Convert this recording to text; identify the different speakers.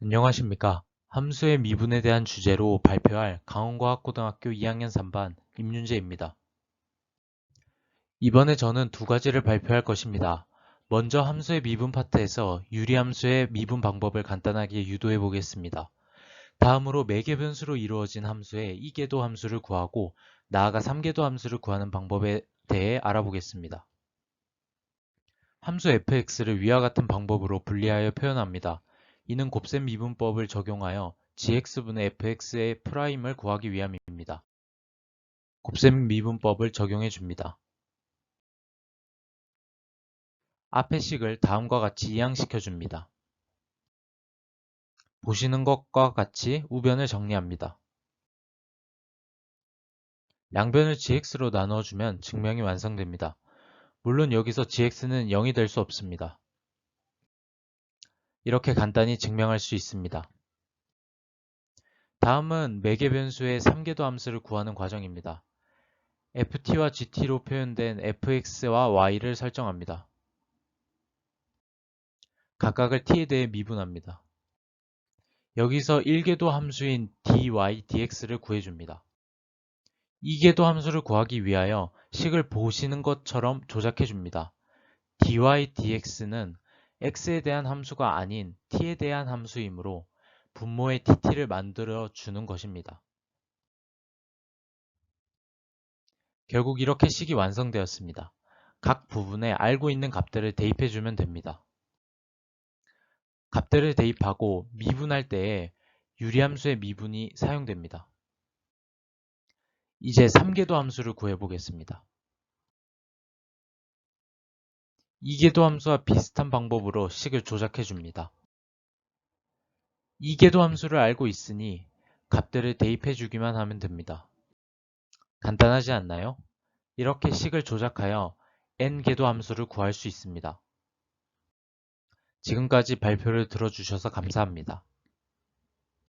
Speaker 1: 안녕하십니까. 함수의 미분에 대한 주제로 발표할 강원과학고등학교 2학년 3반 임윤재입니다. 이번에 저는 두 가지를 발표할 것입니다. 먼저 함수의 미분 파트에서 유리함수의 미분 방법을 간단하게 유도해 보겠습니다. 다음으로 매개 변수로 이루어진 함수의 이계도 함수를 구하고 나아가 3계도 함수를 구하는 방법에 대해 알아보겠습니다. 함수 fx를 위와 같은 방법으로 분리하여 표현합니다. 이는 곱셈 미분법을 적용하여 gx분의 fx의 프라임을 구하기 위함입니다. 곱셈 미분법을 적용해 줍니다. 앞의 식을 다음과 같이 이항시켜 줍니다. 보시는 것과 같이 우변을 정리합니다. 양변을 gx로 나누어주면 증명이 완성됩니다. 물론 여기서 gx는 0이 될 수 없습니다. 이렇게 간단히 증명할 수 있습니다. 다음은 매개 변수의 3계도 함수를 구하는 과정입니다. ft와 gt로 표현된 fx와 y를 설정합니다. 각각을 t에 대해 미분합니다. 여기서 1계도 함수인 dy, dx를 구해줍니다. 2계도 함수를 구하기 위하여 식을 보시는 것처럼 조작해줍니다. dy, dx는 x에 대한 함수가 아닌 t에 대한 함수이므로 분모의 tt를 만들어 주는 것입니다. 결국 이렇게 식이 완성되었습니다. 각 부분에 알고 있는 값들을 대입해 주면 됩니다. 값들을 대입하고 미분할 때에 유리함수의 미분이 사용됩니다. 이제 3계도 함수를 구해보겠습니다. 이계도 함수와 비슷한 방법으로 식을 조작해 줍니다. 이계도 함수를 알고 있으니 값들을 대입해 주기만 하면 됩니다. 간단하지 않나요? 이렇게 식을 조작하여 n계도 함수를 구할 수 있습니다. 지금까지 발표를 들어주셔서 감사합니다.